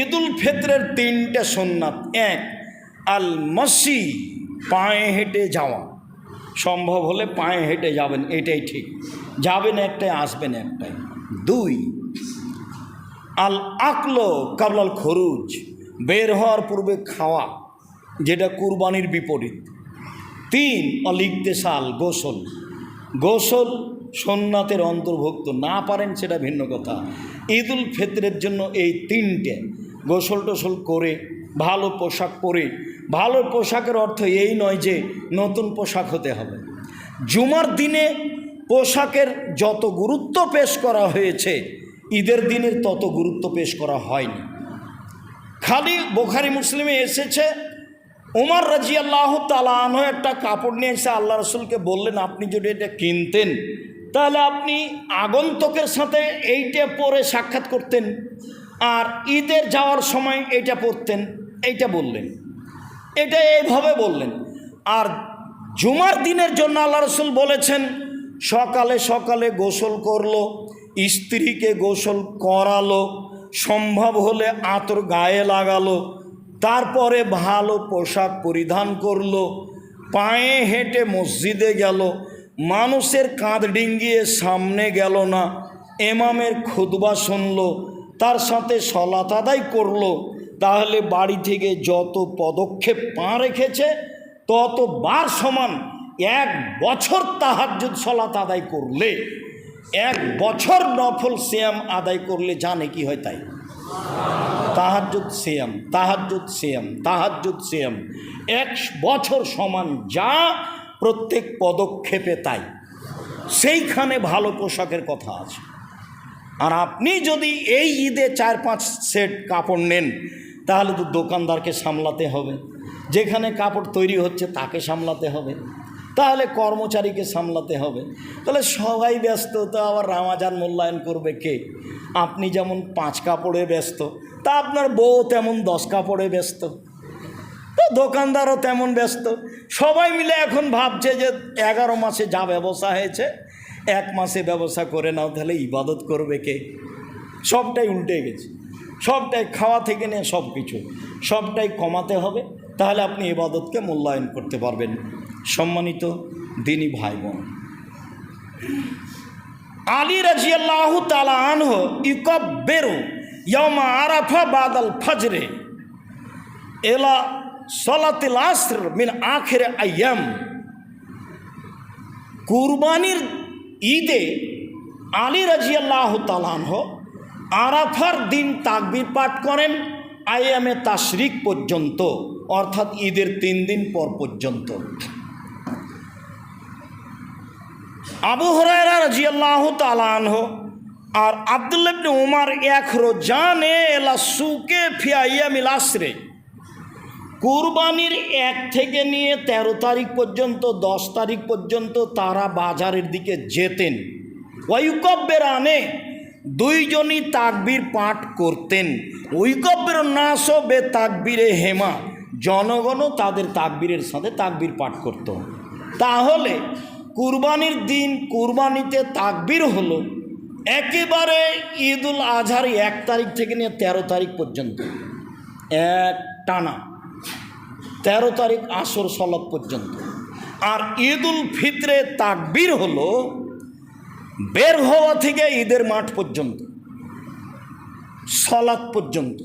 ঈদুল ফিতরের তিনটে সোননাথ এক, আল মসি, পায়ে হেঁটে যাওয়া। সম্ভব হলে পায়ে হেঁটে যাবেন, এটাই ঠিক। যাবেন একটাই আসবেন একটাই দুই, আল আকলো কাবলাল খরুজ, বের হওয়ার পূর্বে খাওয়া, যেটা কুরবানির বিপরীত। তিন অলিগদেশাল গোসল। গোসল সোননাথের অন্তর্ভুক্ত। না পারেন সেটা ভিন্ন কথা। ঈদুল ফিতরের জন্য এই তিনটে গোসল টোসল করে, ভালো পোশাক পরে। ভালো পোশাকের অর্থ এই নয় যে নতুন পোশাক হতে হবে। জুমার দিনে পোশাকের যত গুরুত্ব পেশ করা হয়েছে, ঈদের দিনের তত গুরুত্ব পেশ করা হয়নি। খালি বোখারি মুসলিমে এসেছে, উমার রাজি আল্লাহ তালাহ একটা কাপড় নিয়ে এসে আল্লাহ রসুলকে বললেন, আপনি যদি এটা কিনতেন, তাহলে আপনি আগন্তকের সাথে এইটা পরে সাক্ষাৎ করতেন। আর ঈদের যাওয়ার সময় এইটা পরতেন এইটা বললেন। এটা এইভাবে বললেন। আর জুমার দিনের জন্য আল্লাহ রসুল বলেছেন, সকালে সকালে গোসল করল, স্ত্রীকে গোসল করালো, সম্ভব হলে আতর গায়ে লাগালো, তারপরে ভালো পোশাক পরিধান করল, পায়ে হেঁটে মসজিদে গেল, মানুষের কাঁধ ডিঙ্গিয়ে সামনে গেল না, এমামের খুদবা শুনলো তার সাথে সলাত আদায় করল। তাহলে বাড়ি থেকে যত পদক্ষেপ পা রেখেছে, তত বার সমান এক বছর তাহাজ্জুদ সলাত আদায় করলে, এক বছর নফল শ্যাম আদায় করলে জানে কি হয় তাই? তাহাজ্জুদ শ্যাম তাহাজ্জুদ শ্যাম তাহাজ্জুদ শ্যাম এক বছর সমান যা প্রত্যেক পদক্ষেপে তাই। সেইখানে ভালো পোশাকের কথা আছে। আর আপনি যদি এই ঈদে চার পাঁচ সেট কাপড় নেন, তাহলে তো দোকানদারকে সামলাতে হবে। যেখানে কাপড় তৈরি হচ্ছে তাকে সামলাতে হবে। তাহলে কর্মচারীকে সামলাতে হবে। তাহলে সবাই ব্যস্ত, তো আবার রামাজান মূল্যায়ন করবে কে? আপনি যেমন পাঁচ কাপড়ে ব্যস্ত, তা আপনার বউ তেমন দশ কাপড়ে ব্যস্ত। তো দোকানদারও তেমন ব্যস্ত। সবাই মিলে এখন ভাবছে যে এগারো মাসে যা ব্যবসা হয়েছে এক মাসে ব্যবসা করে নাও, তাহলে ইবাদত করবে কে? সবটাই উল্টে গেছে। সবটাই খাওয়া থেকে নিয়ে সব কিছু সবটাই কমাতে হবে, তাহলে আপনি ইবাদতকে মূল্যায়ন করতে পারবেন। সম্মানিত দিনী ভাই বোন আলী রাজিয়াল্লাহ তালা আনহ ইকব বেরো ইয়মা আরাফা বাদাল ফজরে এলা সলাতিল আসর মিন আখের আয়াম কুরবানির ঈদে আলী রাজিয়াল্লাহ তালানহ আরাফার দিন তাকবির পাঠ করেন আয়ামে তাশরিক পর্যন্ত, অর্থাৎ ঈদের তিন দিন পর পর্যন্ত। আবু হরাইরা রাজিয়াল্লাহ তালানহ আর আবদুল্লাবনে উমার এক রোজানে এলা সুকে ফিয়াইয়া মিলাসরে কুরবানির এক থেকে নিয়ে ১৩ তারিখ পর্যন্ত, দশ তারিখ পর্যন্ত তারা বাজারের দিকে যেতেন। ওয়ুকব্যের আনে দুইজনই তাকবির পাঠ করতেন। ঐকব্যের নাশ বে তাকবিরে হেমা। জনগণও তাদের তাকবীরের সাথে তাকবির পাঠ করত। তাহলে কুরবানির দিন কুরবানিতে তাকবির হলো একেবারে ঈদুল আজহার এক তারিখ থেকে নিয়ে ১৩ তারিখ পর্যন্ত। এক টানা। তেরো তারিখ আসর সলাদ পর্যন্ত। আর ঈদুল ফিতরে তাকবীর হলো বের হওয়া থেকে ঈদের মাঠ পর্যন্ত সলাদ পর্যন্ত।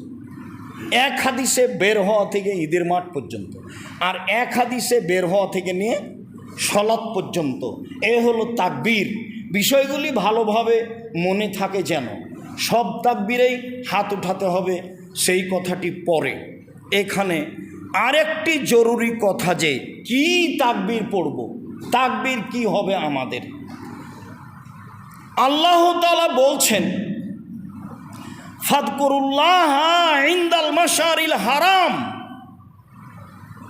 এক হাদিসে বের হওয়া থেকে ঈদের মাঠ পর্যন্ত আর এক হাদিসে বের হওয়া থেকে নিয়ে সলাদ পর্যন্ত। এ হলো তাকবীর। বিষয়গুলি ভালোভাবে মনে থাকে যেন। সব তাকবীরেই হাত উঠাতে হবে, সেই কথাটি পরে। এখানে আরেকটি জরুরি কথা যে, কি তাকবির পড়ব? তাকবির কি হবে আমাদের? আল্লাহ তালা বলছেন, ফাদকুরুল্লাহ ইন্দাল মাশারিল হারাম।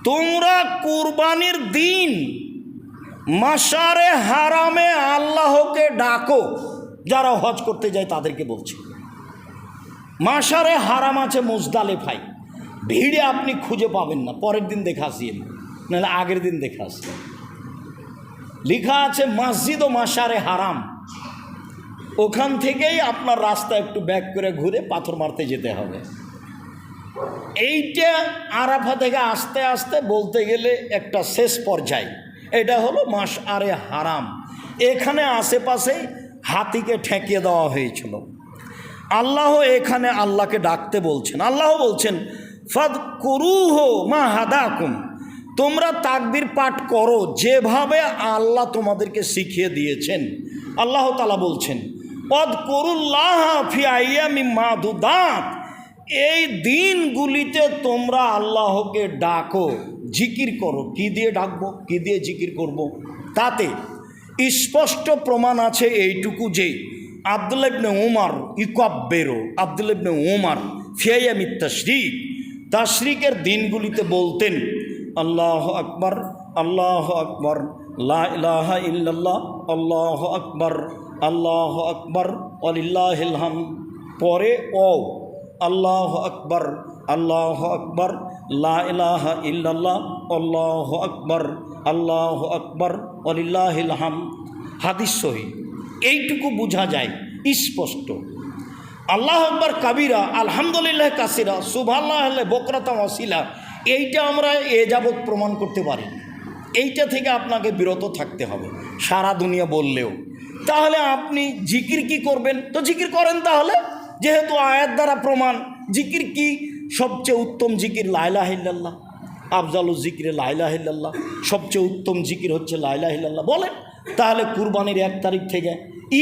তোমরা কুরবানির দিন মাসারে হারামে আল্লাহকে ডাকো, যারা হজ করতে যায় তাদেরকে বলছে। মাসারে হারাম আছে মুজদালেফাই ভিড়ে আপনি খুঁজে পাবেন না। পরের দিন দেখে আসিয়েন। নাহলে আগের দিন দেখে আসিয়েন। লেখা আছে, মসজিদ ও মাসারে হারাম। ওখান থেকেই আপনার রাস্তা একটু ব্যাক করে ঘুরে পাথর মারতে যেতে হবে। এইটা আরাফা থেকে আস্তে আস্তে বলতে গেলে একটা শেষ পর্যায়। এটা হলো মাস আরে হারাম। এখানে আশেপাশে হাতিকে ঠেকিয়ে দেওয়া হয়েছিল। আল্লাহ এখানে আল্লাহকে ডাকতে বলছেন। আল্লাহ বলছেন ফদ করুহ মা হাদাকুম। তোমরা তাকবির পাঠ করো, যেভাবে আল্লাহ তোমাদেরকে শিখিয়ে দিয়েছেন। আল্লাহ তালা বলছেন পদ করুল্লাহ ফি আইয়ামি মাদুদাত। এই দিনগুলিতে তোমরা আল্লাহকে ডাকো, জিকির করো। কি দিয়ে ডাকবো? কি দিয়ে জিকির করব। তাতে স্পষ্ট প্রমাণ আছে এইটুকু যে আবদুল্লাহ ইবনে ওমার ইকব্বেরো, আবদুল্লাহ ইবনে ওমার ফিয়াইয়ামি তশরিক তাশরিকের দিনগুলিতে বলতেন, আল্লাহ আকবর আল্লাহ আকবর, লা ইলাহা ইল্লাল্লাহ, আল্লাহ আকবর আল্লাহ আকবর অলিল্লাহাম পরে ও, আল্লাহ আকবর আল্লাহ আকবর, লা ইলাহা ইল্লাল্লাহ, আল্লাহ আকবর আল্লাহ আকবর অলিল্লাহাম হাদিস সহি। এইটুকু বোঝা যায়, স্পষ্ট। আল্লাহ আকবর কাবিরা, আলহামদুলিল্লাহ কাসিরা সুভাল্লাহ বকরাতা ওয়াসিলা এইটা আমরা এ যাবৎ প্রমাণ করতে পারি এইটা থেকে আপনাকে বিরত থাকতে হবে, সারা দুনিয়া বললেও। তাহলে আপনি জিকির কি করবেন? তো জিকির করেন তাহলে। যেহেতু আয়াত দ্বারা প্রমাণ, জিকির কি? সবচেয়ে উত্তম জিকির লাইলা হিল্লাল্লাহ আফজালু জিকিরে লাইলা হিল্লাল্লাহ সবচেয়ে উত্তম জিকির হচ্ছে লাইলা হিল্লাল্লাহ বলেন, তাহলে কুরবানির এক তারিখ থেকে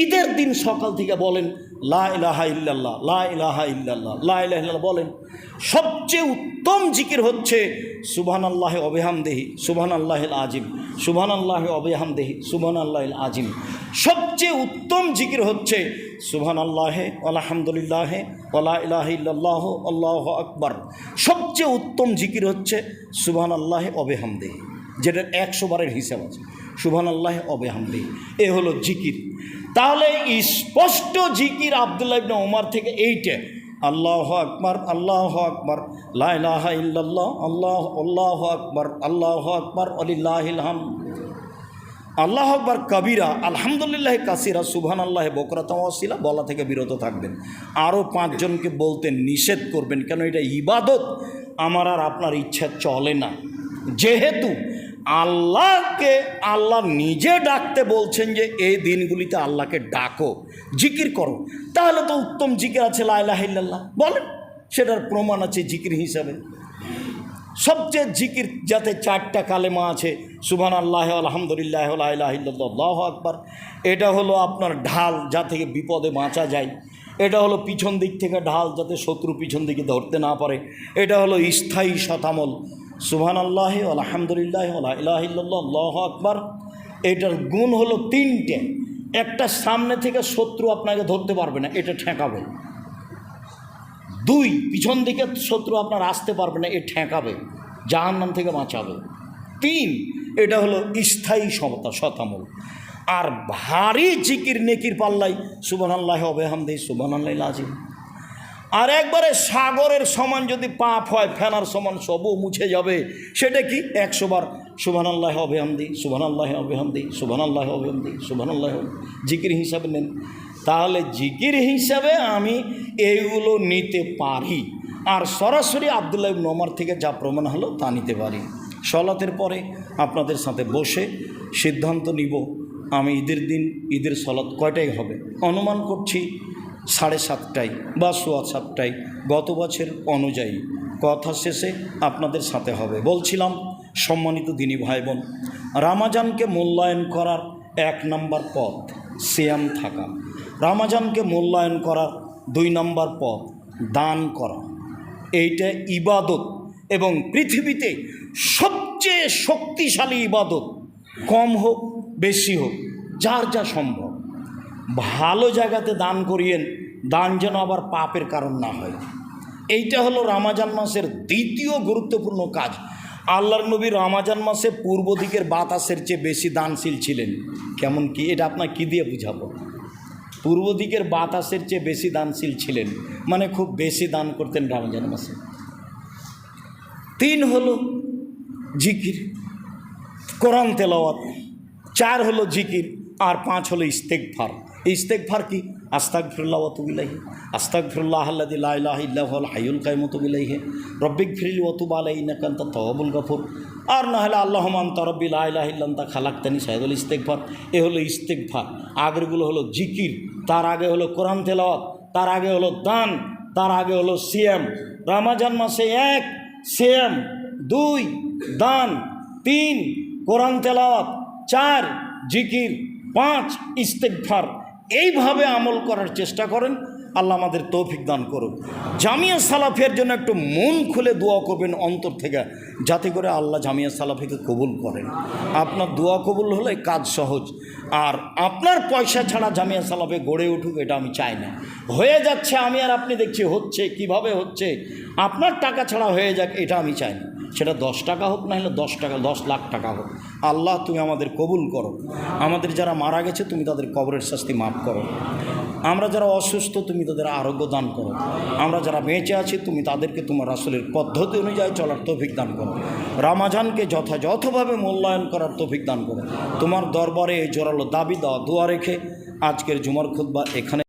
ঈদের দিন সকাল থেকে বলেন লা ইলাহা ইল্লাল্লাহ, লা ইলাহা ইল্লাল্লাহ, লা ইলাহা বলেন, সবচেয়ে উত্তম জিকির হচ্ছে সুবহান আল্লাহ অবেহাম দেহি সুবহান আল্লাহিল আজিম সুবহান আল্লাহ অবেহাম দেহি সুবহান আল্লাহিল আজিম। সবচেয়ে উত্তম জিকির হচ্ছে সুবহান আল্লাহে আলহামদুলিল্লাহ ওলা ইলাহ ইল্লাল্লাহ, আল্লাহ আকবর। সবচেয়ে উত্তম জিকির হচ্ছে সুবহান আল্লাহ অবেহাম দেহি যেটার একশো বারের হিসাব আছে। সুবহান আল্লাহ অবেহামদি এ হলো জিকির। তাহলে স্পষ্ট জিকির আবদুল্লাহ ইবনে ওমর থেকে এইটা। আল্লাহ আকবর আল্লাহ আকবর লাহ ইল্লাল্লাহ, আল্লাহ আল্লাহ আকবর আল্লাহ আকবর আলিল্লাহিলহাম আল্লাহ আকবর কবিরা, আলহামদুলিল্লাহ কাসিরা আল্লাহ বকরাতাওয়াসিলা বলা থেকে বিরত থাকবেন। আরও পাঁচজনকে বলতে নিষেধ করবেন, কেন এটা ইবাদত? আমার আর আপনার ইচ্ছা চলে না। যেহেতু আল্লাহকে আল্লাহ নিজে ডাকতে বলছেন যে, এই দিনগুলিতে আল্লাহকে ডাকো, জিকির করো। তাহলে তো উত্তম জিকির আছে লাইলাহিল্লাহ বলেন, সেটার প্রমাণ আছে জিকির হিসাবে। সবচেয়ে জিকির যাতে চারটা কালেমা আছে সুবহান আল্লাহ আলহামদুলিল্লাহ আল্লাহ আকবর। এটা হলো আপনার ঢাল যা থেকে বিপদে বাঁচা যায়। এটা হলো পিছন দিক থেকে ঢাল যাতে শত্রু পিছন দিকে ধরতে না পারে। এটা হলো স্থায়ী শতামল সুবহান আল্লাহ আলহামদুলিল্লাহ আল্লাহ আকবর। এটার গুণ হলো তিনটে। একটা সামনে থেকে শত্রু আপনাকে ধরতে পারবে না, এটা ঠেকাবে। দুই, পিছন দিকে শত্রু আপনার আসতে পারবে না, এ ঠেকাবে, জাহান্নাম থেকে বাঁচাবে। তিন, এটা হলো স্থায়ী সমতা শতামল আর ভারী জিকির নেকির পাল্লাই সুবান আল্লাহ অবেহামদি সুবান আল্লাহ আজিম আর একবারে সাগরের সমান যদি পাপ হয়, ফেনার সমান সবও মুছে যাবে। সেটা কি? একশো বার সুবান আল্লাহ অবেহামদি সুবান আল্লাহ অবেহামদি সুবান আল্লাহ অবেহামদি সুবান আল্লাহ জিকির হিসাবে নেন। তাহলে জিকির হিসাবে আমি এইগুলো নিতে পারি। আর সরাসরি আবদুল্লাহ নোমার থেকে যা প্রমাণ হলো, তা নিতে পারি। সলাতের পরে আপনাদের সাথে বসে সিদ্ধান্ত নিব। আমি ঈদের দিন, ঈদের সলাৎ কয়টাই হবে? অনুমান করছি সাড়ে সাতটায় বা সোয়া সাতটায় গত বছর অনুযায়ী। কথা শেষে আপনাদের সাথে হবে। বলছিলাম, সম্মানিত দিনী ভাই বোন রামাজানকে মূল্যায়ন করার এক নম্বর পথ সিয়াম থাকা। রামাজানকে মূল্যায়ন করার দুই নম্বর পথ দান করা। এইটা ইবাদত এবং পৃথিবীতে সবচেয়ে শক্তিশালী ইবাদত। কম হোক, বেশি হোক, যার যা সম্ভব। ভালো জায়গাতে দান করিয়েন, দান যেন আবার পাপের কারণ না হয়। এইটা হলো রামাজান মাসের দ্বিতীয় গুরুত্বপূর্ণ কাজ। আল্লাহর নবী রামাজান মাসে পূর্ব দিকের বাতাসের চেয়ে বেশি দানশীল ছিলেন। কেমন কি? এটা আপনার কী দিয়ে বুঝাবো? পূর্ব দিকের বাতাসের চেয়ে বেশি দানশীল ছিলেন মানে খুব বেশি দান করতেন রমজান মাসে। তিন হলো জিকির, কোরআন তেলাওয়াত, চার হলো জিকির, আর পাঁচ হলো ইস্তেকফার ইস্তেকফার কি আস্তাক ফিরুল্লাহ ওতুবিলাহি আস্তাক ফিরুল্লাহ আল্লাদি লাহ ইল্লাহ হাইউল কাইমতুবিলাইহে রব্বিক ফিরিল ওতুব আলাই নাকান্ত তহবুল গফুর, আর না হলে আল্লাহমান তরব্বি লাহ ইল্লান্তা খালাক্তানি সাহেদুল ইস্তেকফার এ হলো ইস্তেকফার আগেরগুলো হলো জিকির, তার আগে হলো কোরআন তেলাওয়াত, তার আগে হলো দান, তার আগে হলো সিএম রামাজান মাসে এক সিএম দুই, দান, তিন, কোরআন তেলাওয়াত, চার, জিকির, পাঁচ ইস্তেকফার এইভাবে আমল করার চেষ্টা করেন, আল্লাহ আমাদের তৌফিক দান করুক। জামিয়া সালাফের জন্য একটু মন খুলে দোয়া করবেন অন্তর থেকে, যাতে করে আল্লাহ জামিয়া সালাফিকে কবুল করেন। আপনার দোয়া কবুল হলে কাজ সহজ, আর আপনার পয়সা ছাড়া জামিয়া সালাফে গড়ে উঠুক এটা আমি চাই না। হয়ে যাচ্ছে, আমি আর আপনি দেখছি হচ্ছে, কীভাবে হচ্ছে, আপনার টাকা ছাড়া হয়ে যাক, এটা আমি চাই না। সেটা দশ টাকা হোক না হলে দশ টাকা, দশ লাখ টাকা হোক। আল্লাহ, তুমি আমাদের কবুল করো। আমাদের যারা মারা গেছে, তুমি তাদের কবরের শাস্তি মাফ করো। আমরা যারা অসুস্থ, তুমি তাদের আরোগ্য দান করো। আমরা যারা বেঁচে আছি, তুমি তাদেরকে তোমার আসলের পদ্ধতি অনুযায়ী চলার তৌফিক দান করো। রামাজানকে যথাযথভাবে মূল্যায়ন করার তৌফিক দান করো। তোমার দরবারে এই জোরালো দাবি দেওয়া, দোয়া রেখে আজকের জুমার খুদ্া এখানে